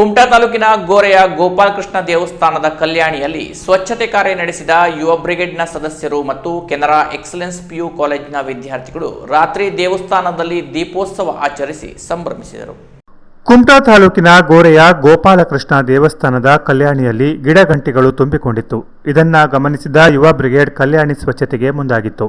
ಕುಮಟಾ ತಾಲೂಕಿನ ಗೋರೆಯ ಗೋಪಾಲಕೃಷ್ಣ ದೇವಸ್ಥಾನದ ಕಲ್ಯಾಣಿಯಲ್ಲಿ ಸ್ವಚ್ಛತೆ ಕಾರ್ಯ ನಡೆಸಿದ ಯುವ ಬ್ರಿಗೇಡ್ನ ಸದಸ್ಯರು ಮತ್ತು ಕೆನರಾ ಎಕ್ಸಲೆನ್ಸ್ ಪಿಯು ಕಾಲೇಜಿನ ವಿದ್ಯಾರ್ಥಿಗಳು ರಾತ್ರಿ ದೇವಸ್ಥಾನದಲ್ಲಿ ದೀಪೋತ್ಸವ ಆಚರಿಸಿ ಸಂಭ್ರಮಿಸಿದರು. ಕುಮಟಾ ತಾಲೂಕಿನ ಗೋರೆಯ ಗೋಪಾಲಕೃಷ್ಣ ದೇವಸ್ಥಾನದ ಕಲ್ಯಾಣಿಯಲ್ಲಿ ಗಿಡಗಂಟಿಗಳು ತುಂಬಿಕೊಂಡಿತ್ತು. ಇದನ್ನ ಗಮನಿಸಿದ ಯುವ ಬ್ರಿಗೇಡ್ ಕಲ್ಯಾಣಿ ಸ್ವಚ್ಛತೆಗೆ ಮುಂದಾಗಿತ್ತು.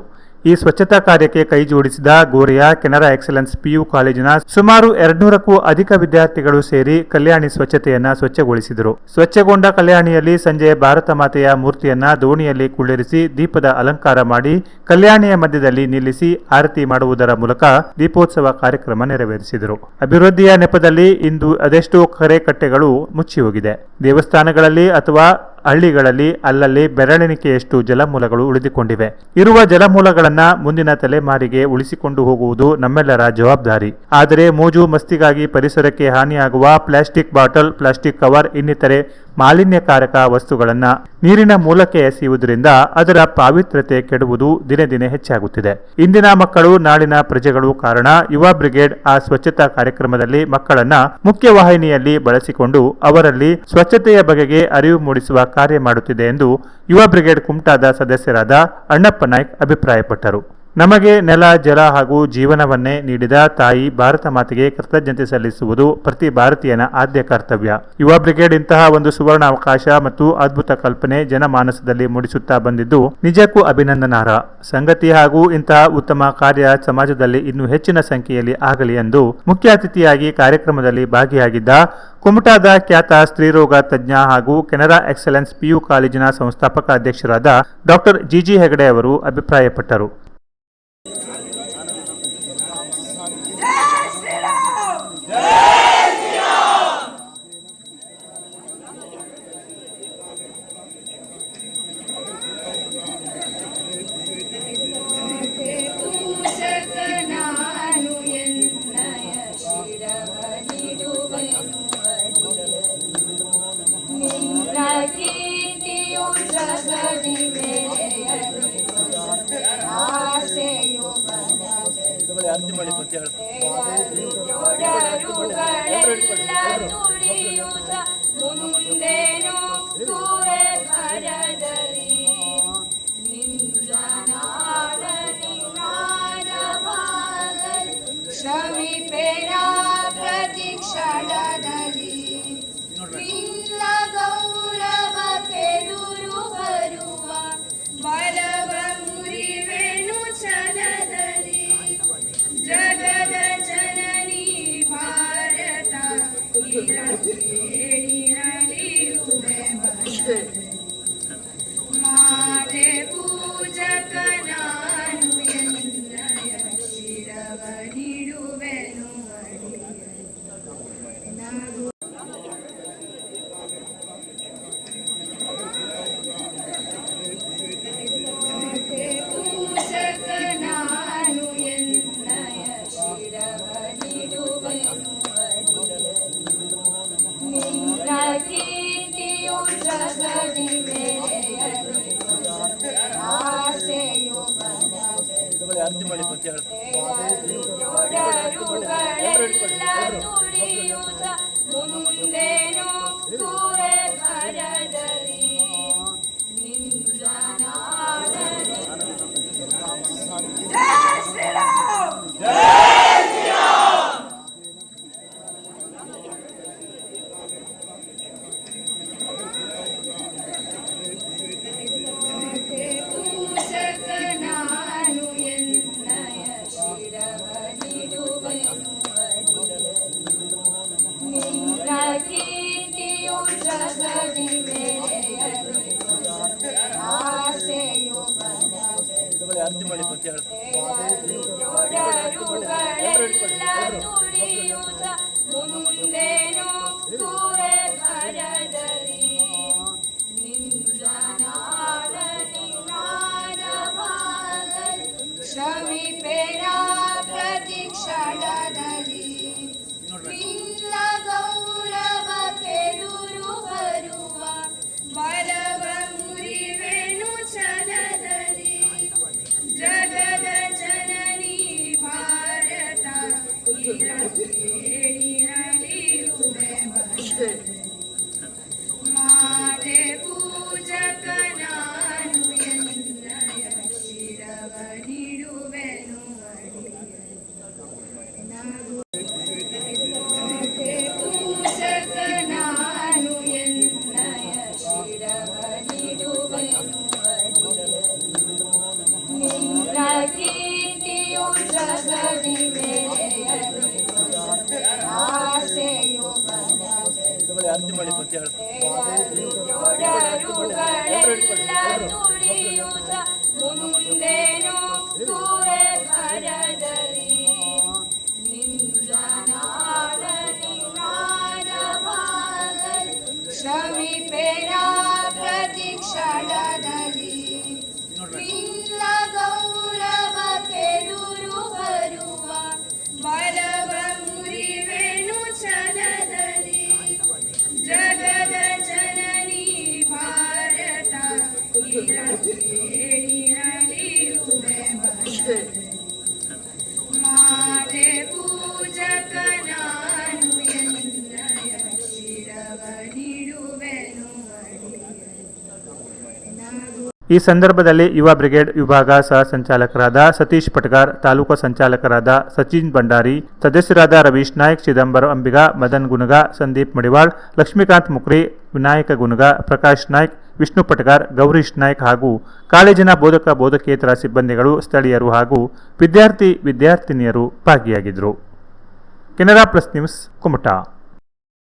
ಈ ಸ್ವಚ್ಛತಾ ಕಾರ್ಯಕ್ಕೆ ಕೈ ಜೋಡಿಸಿದ ಗೋರೆಯ ಕೆನರಾ ಎಕ್ಸಲೆನ್ಸ್ ಪಿಯು ಕಾಲೇಜಿನ ಸುಮಾರು ಎರಡ್ನೂರಕ್ಕೂ ಅಧಿಕ ವಿದ್ಯಾರ್ಥಿಗಳು ಸೇರಿ ಕಲ್ಯಾಣಿ ಸ್ವಚ್ಛತೆಯನ್ನ ಸ್ವಚ್ಛಗೊಳಿಸಿದರು. ಸ್ವಚ್ಛಗೊಂಡ ಕಲ್ಯಾಣಿಯಲ್ಲಿ ಸಂಜೆ ಭಾರತ ಮಾತೆಯ ಮೂರ್ತಿಯನ್ನ ದೋಣಿಯಲ್ಲಿ ಕುಳ್ಳಿರಿಸಿ ದೀಪದ ಅಲಂಕಾರ ಮಾಡಿ ಕಲ್ಯಾಣಿಯ ಮಧ್ಯದಲ್ಲಿ ನಿಲ್ಲಿಸಿ ಆರತಿ ಮಾಡುವುದರ ಮೂಲಕ ದೀಪೋತ್ಸವ ಕಾರ್ಯಕ್ರಮ ನೆರವೇರಿಸಿದರು. ಅಭಿವೃದ್ಧಿಯ ನೆಪದಲ್ಲಿ ಇಂದು ಅದೆಷ್ಟೋ ಕರೆಕಟ್ಟೆಗಳು ಮುಚ್ಚಿ ಹೋಗಿದೆ ದೇವಸ್ಥಾನಗಳಲ್ಲಿ ಅಥವಾ ಹಳ್ಳಿಗಳಲ್ಲಿ ಅಲ್ಲಲ್ಲಿ ಬೆರಳೆಣಿಕೆಯಷ್ಟು ಜಲಮೂಲಗಳು ಉಳಿದುಕೊಂಡಿವೆ. ಇರುವ ಜಲಮೂಲಗಳನ್ನು ಮುಂದಿನ ತಲೆಮಾರಿಗೆ ಉಳಿಸಿಕೊಂಡು ಹೋಗುವುದು ನಮ್ಮೆಲ್ಲರ ಜವಾಬ್ದಾರಿ. ಆದರೆ ಮೋಜು ಮಸ್ತಿಗಾಗಿ ಪರಿಸರಕ್ಕೆ ಹಾನಿಯಾಗುವ ಪ್ಲಾಸ್ಟಿಕ್ ಬಾಟಲ್, ಪ್ಲಾಸ್ಟಿಕ್ ಕವರ್ ಇನ್ನಿತರೆ ಮಾಲಿನ್ಯಕಾರಕ ವಸ್ತುಗಳನ್ನು ನೀರಿನ ಮೂಲಕ್ಕೆ ಎಸೆಯುವುದರಿಂದ ಅದರ ಪಾವಿತ್ರ್ಯತೆ ಕೆಡುವುದು ದಿನೇ ದಿನೇ ಹೆಚ್ಚಾಗುತ್ತಿದೆ. ಇಂದಿನ ಮಕ್ಕಳು ನಾಳಿನ ಪ್ರಜೆಗಳು ಕಾರಣ ಯುವ ಬ್ರಿಗೇಡ್ ಆ ಸ್ವಚ್ಛತಾ ಕಾರ್ಯಕ್ರಮದಲ್ಲಿ ಮಕ್ಕಳನ್ನ ಮುಖ್ಯವಾಹಿನಿಯಲ್ಲಿ ಬಳಸಿಕೊಂಡು ಅವರಲ್ಲಿ ಸ್ವಚ್ಛತೆಯ ಬಗೆಗೆ ಅರಿವು ಮೂಡಿಸುವ ಕಾರ್ಯ ಮಾಡುತ್ತಿದೆ ಎಂದು ಯುವ ಬ್ರಿಗೇಡ್ ಕುಮಟಾದ ಸದಸ್ಯರಾದ ಅಣ್ಣಪ್ಪ ನಾಯ್ಕ್ ಅಭಿಪ್ರಾಯಪಟ್ಟರು. ನಮಗೆ ನೆಲ, ಜಲ ಹಾಗೂ ಜೀವನವನ್ನೇ ನೀಡಿದ ತಾಯಿ ಭಾರತ ಮಾತೆಗೆ ಕೃತಜ್ಞತೆ ಸಲ್ಲಿಸುವುದು ಪ್ರತಿ ಭಾರತೀಯನ ಆದ್ಯ ಕರ್ತವ್ಯ. ಯುವ ಬ್ರಿಗೇಡ್ ಇಂತಹ ಒಂದು ಸುವರ್ಣ ಅವಕಾಶ ಮತ್ತು ಅದ್ಭುತ ಕಲ್ಪನೆ ಜನಮಾನಸದಲ್ಲಿ ಮೂಡಿಸುತ್ತಾ ಬಂದಿದ್ದು ನಿಜಕ್ಕೂ ಅಭಿನಂದನಾರ್ಹ. ಸಂಗತಿ ಹಾಗೂ ಇಂತಹ ಉತ್ತಮ ಕಾರ್ಯ ಸಮಾಜದಲ್ಲಿ ಇನ್ನೂ ಹೆಚ್ಚಿನ ಸಂಖ್ಯೆಯಲ್ಲಿ ಆಗಲಿ ಎಂದು ಮುಖ್ಯ ಅತಿಥಿಯಾಗಿ ಕಾರ್ಯಕ್ರಮದಲ್ಲಿ ಭಾಗಿಯಾಗಿದ್ದ ಕುಮಟಾದ ಖ್ಯಾತ ಸ್ತ್ರೀರೋಗ ತಜ್ಞ ಹಾಗೂ ಕೆನರಾ ಎಕ್ಸಲೆನ್ಸ್ ಪಿಯು ಕಾಲೇಜಿನ ಸಂಸ್ಥಾಪಕ ಅಧ್ಯಕ್ಷರಾದ ಡಾಕ್ಟರ್ ಜಿಜಿ ಹೆಗಡೆ ಅವರು ಅಭಿಪ್ರಾಯಪಟ್ಟರು. ಜಗದಿ ಆಸೆಯು ಮುಂದೇನು Thank you. ಮನದೊಡರುಗಳೆಲ್ಲ ಕೀರ್ತಿಯು ಜಗದಿ ಮೆರೆಯಲು ಆಸೆಯು ಮುಂದೇನು ಸೂರೆ ಭರದಲ್ಲಿ? Two. ಈ ಸಂದರ್ಭದಲ್ಲಿ ಯುವ ಬ್ರಿಗೇಡ್ ವಿಭಾಗ ಸಹ ಸಂಚಾಲಕರಾದ ಸತೀಶ್ ಪಟ್ಗಾರ್, ತಾಲೂಕು ಸಂಚಾಲಕರಾದ ಸಚಿನ್ ಭಂಡಾರಿ, ಸದಸ್ಯರಾದ ರವೀಶ್ ನಾಯ್ಕ್, ಚಿದಂಬರ ಅಂಬಿಗ, ಮದನ್ ಗುನಗ, ಸಂದೀಪ್ ಮಡಿವಾಳ್, ಲಕ್ಷ್ಮೀಕಾಂತ್ ಮುಕ್ರಿ, ವಿನಾಯಕ ಗುನಗ, ಪ್ರಕಾಶ್ ನಾಯ್ಕ್, ವಿಷ್ಣು ಪಟ್ಗಾರ್, ಗೌರೀಶ್ ನಾಯ್ಕ್ ಹಾಗೂ ಕಾಲೇಜಿನ ಬೋಧಕ ಬೋಧಕೇತರ ಸಿಬ್ಬಂದಿಗಳು, ಸ್ಥಳೀಯರು ಹಾಗೂ ವಿದ್ಯಾರ್ಥಿ ವಿದ್ಯಾರ್ಥಿನಿಯರು ಭಾಗಿಯಾಗಿದ್ದರು. Canara plus news Kumta.